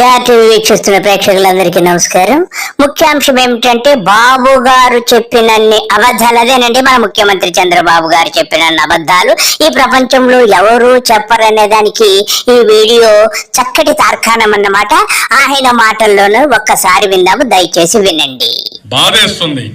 Star TV వీక్షిస్తున్న ప్రేక్షకులందరికీ నమస్కారం. ముఖ్యాంశం ఏమిటంటే బాబు గారు చెప్పినన్ని అబద్ధాలు అదేనండి మన ముఖ్యమంత్రి చంద్రబాబు గారు చెప్పినన్ని అబద్ధాలు. ఈ ప్రపంచంలో ఎవరు చెప్పరనే దానికి ఈ వీడియో చక్కటి తార్కాణం అన్నమాట. ఆయన మాటల్లోనూ ఒక్కసారి విందాము. దయచేసి వినండి. బాధేస్తుంది.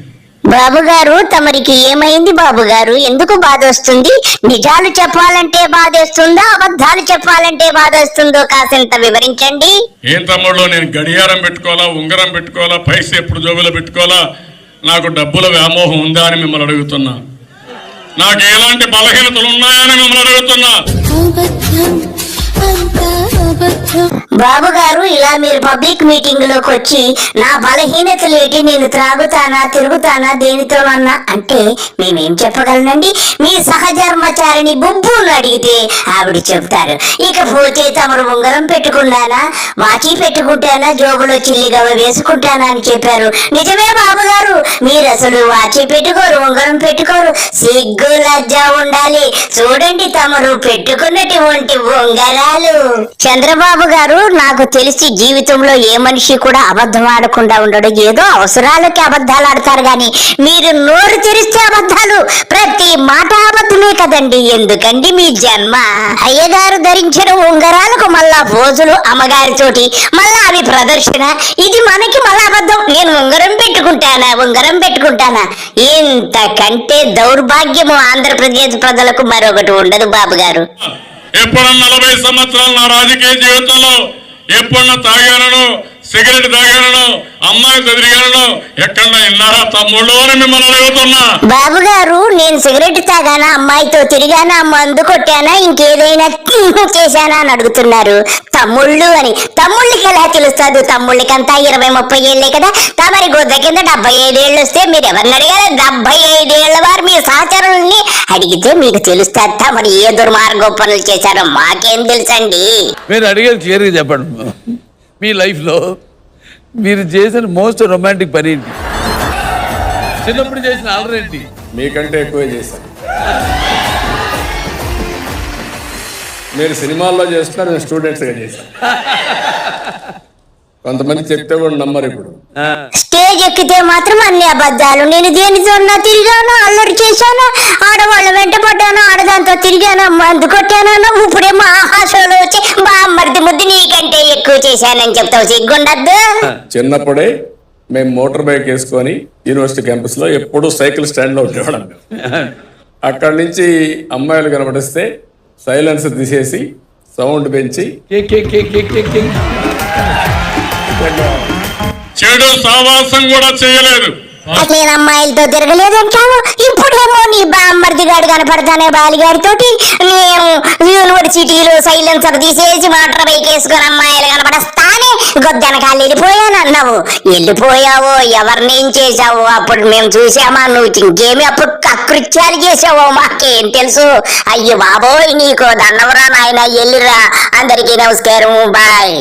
బాబు గారు తమరికి ఏమైంది బాబు గారు ఎందుకు బాధ వస్తుంది నిజాలు చెప్పాలంటే బాధేస్తుందా? అబద్ధాలు చెప్పాలంటే బాధ వస్తుందో కాసింత వివరించండి. ఏం తమ్ముళ్ళు నేను గడియారం పెట్టుకోవాలా ఉంగరం పెట్టుకోవాలా పైస ఎప్పుడు జోబులో పెట్టుకోవాలా? నాకు డబ్బుల వ్యామోహం ఉందా అని మిమ్మల్ని అడుగుతున్నా. నాకు ఎలాంటి బలహీనతలు ఉన్నాయని మిమ్మల్ని అడుగుతున్నా. బాబు గారు ఇలా మీరు పబ్లిక్ మీటింగ్లోకి వచ్చి నా బలహీనతలు ఏంటి నేను త్రాగుతానా తిరుగుతానా దేనితోనన్నా అంటే మేమేం చెప్పగలనండి? మీ సహధర్మచారిని బుబ్బును అడిగితే ఆవిడ చెప్తారు ఇకపోతే తమరు ఉంగరం పెట్టుకున్నానా వాచి పెట్టుకుంటానా జోబులో చిల్లిగవ వేసుకుంటానా అని చెప్పారు. నిజమే బాబు గారు మీరు అసలు వాచి పెట్టుకోరు ఉంగరం పెట్టుకోరు సిగ్గు లజ్జ ఉండాలి. చూడండి తమరు పెట్టుకున్నటువంటి ఉంగరాలు. చంద్రబాబు గారు నాకు తెలిసి జీవితంలో ఏ మనిషి కూడా అబద్ధం ఆడకుండా ఉండడు. ఏదో అవసరాలకి అబద్ధాలు ఆడతారు కానీ మీరు నోరు తెరిస్తే అబద్ధాలు ప్రతి మాట అబద్ధమే కదండి. ఎందుకండి మీ జన్మ? అయ్యగారు ధరించిన ఉంగరాలకు మళ్ళా పోజులు అమ్మగారితోటి మళ్ళా అవి ప్రదర్శన. ఇది మనకి మళ్ళా అబద్ధం. నేను ఉంగరం పెట్టుకుంటానా? ఉంగరం పెట్టుకుంటానా? ఇంతకంటే దౌర్భాగ్యము ఆంధ్రప్రదేశ్ ప్రజలకు మరొకటి ఉండదు బాబు గారు ఎప్పుడన్నా నలభై సంవత్సరాల నా రాజకీయ జీవితంలో ఎప్పుడన్నా తాగానో సిగరెట్ తాగానో అమ్మాయితో తిరిగానో ఎక్కడన్నా విన్నారా తమ్ముళ్ళు అని మిమ్మల్ని అడుగుతున్నా. బాబు గారు నేను సిగరెట్ తాగానా అమ్మాయితో తిరిగానా మందు కొట్టానా ఇంకేదైనా చేశానా అని అడుగుతున్నారు. తమ్ముళ్ళు అని. తమ్ముళ్ళకి ఎలా తెలుస్తుంది? తమ్ముళ్ళకంతా ఇరవై ముప్పై ఏళ్ళే కదా. తమరి గొద్ద కింద డెబ్బై ఐదేళ్ళు వస్తే మీరు ఎవరిని అడిగారు డెబ్బై ఐదేళ్ళ వారు మీ సహచరుల్ని అడిగితే మీకు తెలుస్తుంది. తమరు ఏ దుర్మార్గ పనులు చేశారో మాకేం తెలుసండి? మీరు అడిగేది క్లియర్గా చెప్పండి. మీ లైఫ్లో మీరు చేసిన మోస్ట్ రొమాంటిక్ పని ఏంటి? చిన్నప్పుడు చేసిన అలర్ ఏంటి? మీకంటే ఎక్కువే చేశాను మీరు సినిమాల్లో చేస్తున్నారు నేను స్టూడెంట్స్గా చేశాను కొంతమంది చెప్తే కూడా నమ్మరు ఇప్పుడు. స్టేజ్ ఎక్కితే మాత్రం అన్ని అబద్ధాలు. నేను దేనితోన్నా తిరిగాను అల్లరి చేశాను ఆడవాళ్ళ వెంట పడ్డాను ఆడదాంతో తిరిగాను మందు కొట్టాను ఇప్పుడేమో ఆహాసంలో వచ్చి బామ్మర్ది ముద్దు ఎక్కువ చేశానని చెప్తావు. సిగ్గుండద్దు. చిన్నప్పుడే మేము మోటార్ బైక్ వేసుకొని యూనివర్సిటీ క్యాంపస్లో ఎప్పుడూ సైకిల్ స్టాండ్లో ఉండేవాళ్ళం మేము. అక్కడి నుంచి అమ్మాయిలు కనబడిస్తే సైలెన్స్ తీసేసి సౌండ్ పెంచి చెడు సావాసం కూడా చేయలేదు. అసలు నేను అమ్మాయిలతో తిరగలేదు అంటావు ఇప్పుడేమో నీ బామ్మర్ది గాడు కనపడతానే బాలిగాడితోటి. నేను సిటీలో సైలెన్సర్ తీసేసి మోటార్ బైక్ వేసుకుని అమ్మాయిలు కనపడస్తానే గొద్దెనకాలు వెళ్ళిపోయాను అన్నావు. వెళ్ళిపోయావో ఎవరినేం చేశావు అప్పుడు మేము చూసామా నువ్వు ఇంకేమి అప్పుడు కకృత్యాలు చేసావో మాకేం తెలుసు? అయ్యో బాబోయ్ నీకో దండవరా నాయన ఎల్లురా అందరికీ నమస్కారం బాయ్.